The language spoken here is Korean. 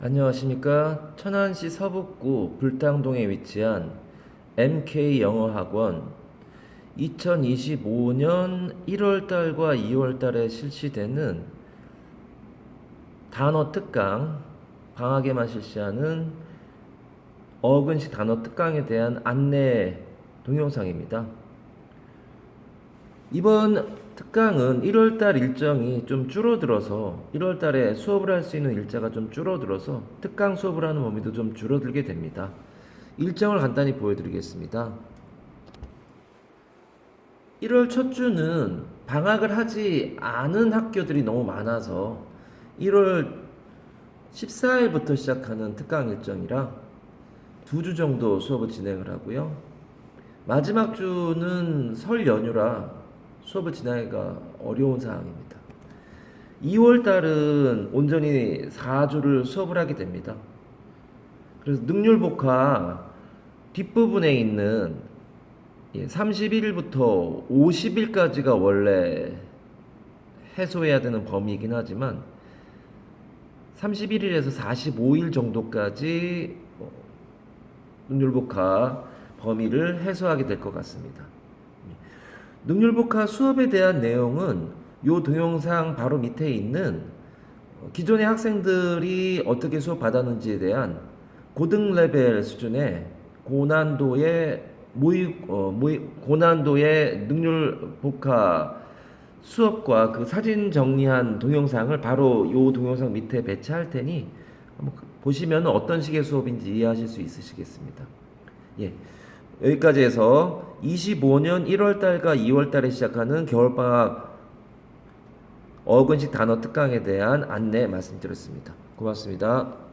안녕하십니까. 천안시 서북구 불당동에 위치한 MK 영어학원 2025년 1월달과 2월달에 실시되는 단어 특강 방학에만 실시하는 어근식 단어 특강에 대한 안내 동영상입니다. 이번 특강은 1월달 일정이 좀 줄어들어서 1월달에 수업을 할 수 있는 일자가 좀 줄어들어서 특강 수업을 하는 범위도 좀 줄어들게 됩니다. 일정을 간단히 보여드리겠습니다. 1월 첫 주는 방학을 하지 않은 학교들이 너무 많아서 1월 14일부터 시작하는 특강 일정이라 두 주 정도 수업을 진행을 하고요. 마지막 주는 설 연휴라 수업을 진행하기가 어려운 상황입니다. 2월 달은 온전히 4주를 수업을 하게 됩니다. 그래서 능률복화 뒷부분에 있는 31일부터 50일까지가 원래 해소해야 되는 범위이긴 하지만 31일에서 45일 정도까지 어, 능률복화 범위를 해소하게 될 것 같습니다. 능률복화 수업에 대한 내용은 요 동영상 바로 밑에 있는 어, 기존의 학생들이 어떻게 수업 받았는지에 대한 고등 레벨 수준의 고난도의 모의, 어, 모의, 고난도의 능률복화 수업과 그 사진 정리한 동영상을 바로 요 동영상 밑에 배치할 테니 한번 보시면 어떤 식의 수업인지 이해하실 수 있으시겠습니다. 예. 여기까지 해서 25년 1월 달과 2월 달에 시작하는 겨울방학 어근식 단어 특강에 대한 안내 말씀드렸습니다. 고맙습니다.